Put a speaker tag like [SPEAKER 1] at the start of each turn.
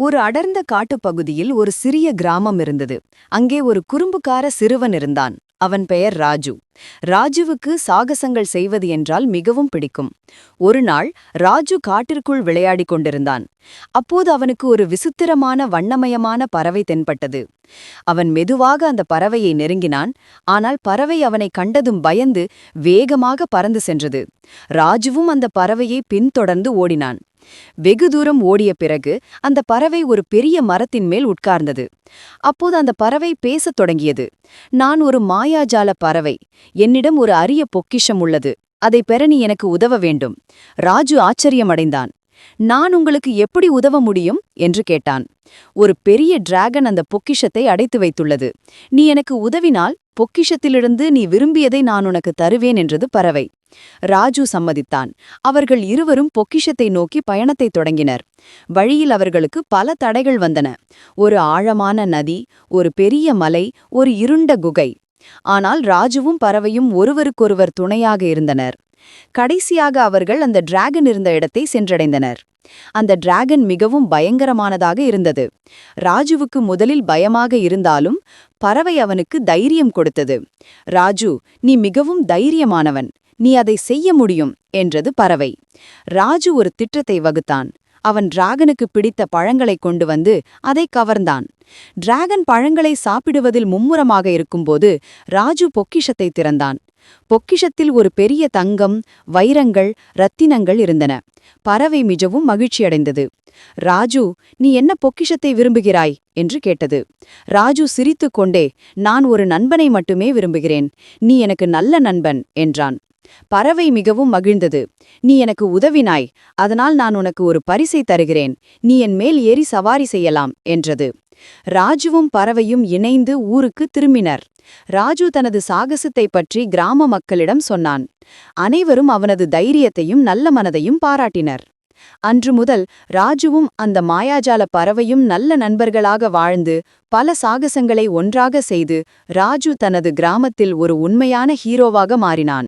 [SPEAKER 1] ஒரு அடர்ந்த காட்டுப்பகுதியில் ஒரு சிறிய கிராமம் இருந்தது. அங்கே ஒரு குறும்புக்கார சிறுவன் இருந்தான். அவன் பெயர் ராஜு. ராஜுவுக்கு சாகசங்கள் செய்வது என்றால் மிகவும் பிடிக்கும். ஒரு நாள் ராஜு காட்டிற்குள் விளையாடிக் கொண்டிருந்தான். அப்போது அவனுக்கு ஒரு விசித்திரமான வண்ணமயமான பறவை தென்பட்டது. அவன் மெதுவாக அந்த பறவையை நெருங்கினான். ஆனால் பறவை அவனை கண்டதும் பயந்து வேகமாக பறந்து சென்றது. ராஜுவும் அந்த பறவையை பின்தொடர்ந்து ஓடினான். வெகு தூரம் ஓடிய பிறகு அந்த பறவை ஒரு பெரிய மரத்தின் மேல் உட்கார்ந்தது. அப்போது அந்த பறவை பேசத் தொடங்கியது. நான் ஒரு மாயாஜால பறவை. என்னிடம் ஒரு அரிய பொக்கிஷம் உள்ளது. அதை பெற நீ எனக்கு உதவ வேண்டும். ராஜு ஆச்சரியமடைந்தான். நான் உங்களுக்கு எப்படி உதவ முடியும்? என்று கேட்டான். ஒரு பெரிய டிராகன் அந்த பொக்கிஷத்தை அடைத்து வைத்துள்ளது. நீ எனக்கு உதவினால் பொக்கிஷத்திலிருந்து நீ விரும்பியதை நான் உனக்கு தருவேன் என்றது பறவை. ராஜு சம்மதித்தான். அவர்கள் இருவரும் பொக்கிஷத்தை நோக்கி பயணத்தைத் தொடங்கினர். வழியில் அவர்களுக்கு பல தடைகள் வந்தன. ஒரு ஆழமான நதி ஒரு பெரிய மலை ஒரு இருண்ட குகை. ஆனால் ராஜுவும் பறவையும் ஒருவருக்கொருவர் துணையாக இருந்தனர். கடைசியாக அவர்கள் அந்த டிராகன் இருந்த இடத்தை சென்றடைந்தனர். அந்த டிராகன் மிகவும் பயங்கரமானதாக இருந்தது. ராஜுவுக்கு முதலில் பயமாக இருந்தாலும் பறவை அவனுக்கு தைரியம் கொடுத்தது. ராஜு நீ மிகவும் தைரியமானவன். நீ அதை செய்ய முடியும் என்றது பறவை. ராஜு ஒரு திட்டத்தை வகுத்தான். அவன் டிராகனுக்கு பிடித்த பழங்களை கொண்டு வந்து அதை கவர்ந்தான். டிராகன் பழங்களை சாப்பிடுவதில் மும்முரமாக இருக்கும்போது ராஜு பொக்கிஷத்தை திறந்தான். பொக்கிஷத்தில் ஒரு பெரிய தங்கம் வைரங்கள் ரத்தினங்கள் இருந்தன. பறவை மிகவும் மகிழ்ச்சியடைந்தது. ராஜு நீ என்ன பொக்கிஷத்தை விரும்புகிறாய்? என்று கேட்டது. ராஜு சிரித்துக் கொண்டே நான் ஒரு நண்பனை மட்டுமே விரும்புகிறேன். நீ எனக்கு நல்ல நண்பன் என்றான். பறவை மிகவும் மகிழ்ந்தது. நீ எனக்கு உதவினாய். அதனால் நான் உனக்கு ஒரு பரிசை தருகிறேன். நீ என் மேல் ஏறி சவாரி செய்யலாம் என்றது. ராஜுவும் பறவையும் இணைந்து ஊருக்கு திரும்பினர். ராஜு தனது சாகசத்தை பற்றி கிராம மக்களிடம் சொன்னான். அனைவரும் அவனது தைரியத்தையும் நல்ல மனதையும் பாராட்டினர். அன்று முதல் ராஜுவும் அந்த மாயாஜால பறவையும் நல்ல நண்பர்களாக வாழ்ந்து பல சாகசங்களை ஒன்றாக செய்து ராஜு தனது கிராமத்தில் ஒரு உண்மையான ஹீரோவாக மாறினான்.